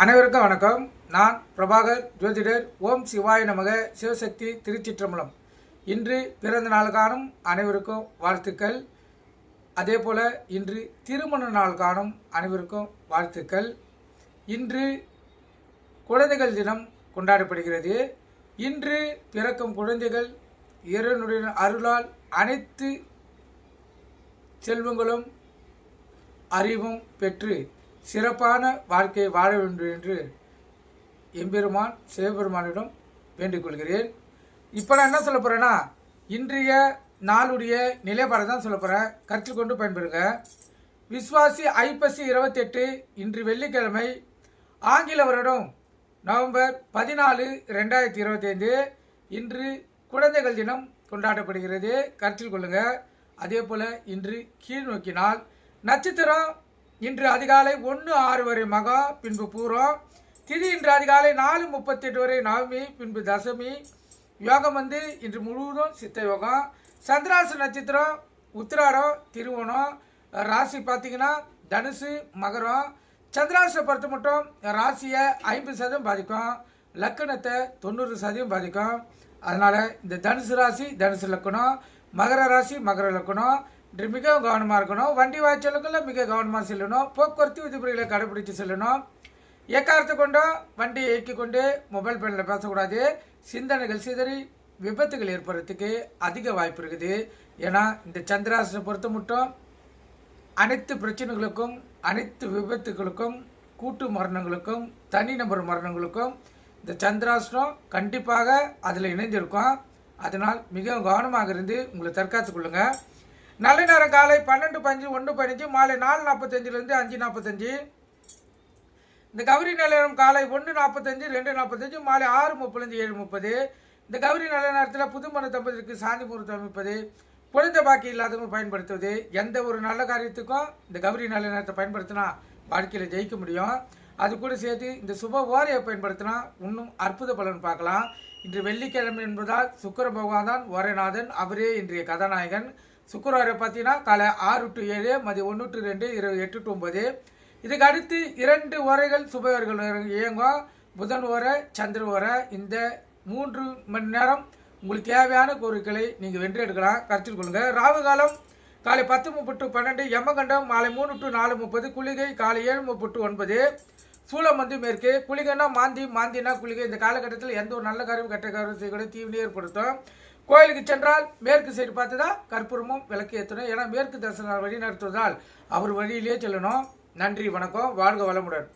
அனைவருக்கும் வணக்கம். நான் பிரபாகர் ஜோதிடர். ஓம் சிவாய நமக. சிவசக்தி திருச்சிற்றம்பலம். இன்று பிறந்த நாள் காணும் அனைவருக்கும் வாழ்த்துக்கள். அதே போல் இன்று திருமண நாள் காணும் அனைவருக்கும் வாழ்த்துக்கள். இன்று குழந்தைகள் தினம் கொண்டாடப்படுகிறது. இன்று பிறக்கும் குழந்தைகள் இறைவனுடைய அருளால் அனைத்து செல்வங்களும் அறிவும் பெற்று சிறப்பான வாழ்க்கையை வாழ வேண்டும் என்று எம்பெருமான் சிவபெருமானிடம் வேண்டிக் கொள்கிறேன். இப்போ நான் என்ன சொல்ல போகிறேன்னா இன்றைய நாளுடைய நிலைப்பாடு தான் சொல்ல போகிறேன் கற்றுக்கொண்டு கொண்டு பயன்பெறுங்க. விஸ்வாசி ஐப்பசி இருபத்தெட்டு இன்று வெள்ளிக்கிழமை ஆங்கில வருடம் நவம்பர் பதினாலு ரெண்டாயிரத்தி இருபத்தைந்து. இன்று குழந்தைகள் தினம் கொண்டாடப்படுகிறது. கருத்தில் கொள்ளுங்கள் அதே போல் இன்று கீழ் நோக்கினால் நட்சத்திரம் இன்று அதிகாலை ஒன்று ஆறு வரை மகா பின்பு பூரம். திதி இன்று அதிகாலை நாலு முப்பத்தெட்டு வரை நவமி பின்பு தசமி. யோகம் வந்து இன்று முழுவதும் சித்த யோகம். சந்திராசு நட்சத்திரம் உத்திராடம் திருவோணம். ராசி பார்த்தீங்கன்னா தனுசு மகரம். சந்திராசை பொறுத்த மட்டும் ராசியை ஐம்பது சதவீதம் பாதிக்கும். லக்கணத்தை தொண்ணூறு சதவீதம் பாதிக்கும். அதனால் இந்த தனுசு ராசி தனுசு லக்கணம். மகர ராசி மகர லக்கணம் இன்று கவனமாக இருக்கணும். வண்டி வாய்ச்சலுக்குள்ள மிக கவனமாக செல்லணும். போக்குவரத்து விதிமுறைகளை கடைபிடித்து செல்லணும். எக்காரத்து கொண்டோ வண்டியை இயக்கி கொண்டு மொபைல் ஃபோனில் பேசக்கூடாது. சிந்தனைகள் சிதறி விபத்துகள் ஏற்படுறதுக்கு அதிக வாய்ப்பு இருக்குது. ஏன்னா இந்த சந்திராசனை பொறுத்த மட்டும் அனைத்து பிரச்சனைகளுக்கும் அனைத்து விபத்துகளுக்கும் கூட்டு மரணங்களுக்கும் தனிநபர் மரணங்களுக்கும் இந்த சந்திராசனம் கண்டிப்பாக அதில் இணைந்திருக்கும். அதனால் மிகவும் கவனமாக இருந்து உங்களை தற்காத்துக் கொள்ளுங்கள் நல்ல நேரம் காலை பன்னெண்டு பஞ்சு ஒன்று பதினஞ்சு மாலை நாலு நாற்பத்தஞ்சிலேருந்து அஞ்சு நாற்பத்தஞ்சு இந்த கௌரி நிலையம் காலை ஒன்று நாற்பத்தஞ்சு ரெண்டு நாற்பத்தஞ்சு மாலை ஆறு முப்பத்தஞ்சு ஏழு முப்பது. இந்த கௌரி நல்ல நேரத்தில் புதுமண தம்பதிக்கு சாந்தி முகூர்த்தம் அமைப்பது குழந்தை பாக்கி இல்லாதவங்க பயன்படுத்துவது எந்த ஒரு நல்ல காரியத்துக்கும் இந்த கௌரி நல்ல நேரத்தை பயன்படுத்தினா வாழ்க்கையில் ஜெயிக்க முடியும். அது கூட சேர்த்து இந்த சுப ஓரையை பயன்படுத்தினா இன்னும் அற்புத பலன் பார்க்கலாம். இன்று வெள்ளிக்கிழமை என்பதால் சுக்கர பகவான் தான் ஓரைநாதன் அவரே இன்றைய கதாநாயகன். சுக்கரவாரை பார்த்தீங்கன்னா காலை ஆறு டு ஏழு மதியம் ஒன்று டு ரெண்டு இரவு எட்டு டு ஒன்பது. இதுக்கு அடுத்து இரண்டு உரைகள் சுபவர்கள் இயங்கும் புதன் உரை சந்திர உரை. இந்த மூன்று மணி நேரம் உங்களுக்கு தேவையான கோரிக்கைகளை நீங்கள் வென்று எடுக்கலாம். கருத்தில் கொள்ளுங்கள் ராகு காலம் காலை பத்து முப்பது டு பன்னெண்டு எம்மகண்டம் மாலை மூணு டு நாலு முப்பது குளிகை காலை ஏழு முப்பது டு ஒன்பது. சூளம் வந்து மேற்கு குளிகைனா மாந்தி மாந்தினா குளிகை. இந்த காலகட்டத்தில் எந்த ஒரு நல்ல காரியம் கெட்ட காரியம் செய்யக்கூட தீவினை ஏற்படுத்தும். கோயிலுக்கு சென்றால் மேற்கு சைடு பார்த்து தான் கற்பூரமும் விளக்கு ஏற்றணும். ஏன்னா மேற்கு தரிசனம் வழி நடத்துவதால் அவர் வழியிலே செல்லணும். நன்றி வணக்கம். வாழ்க வளமுடன்.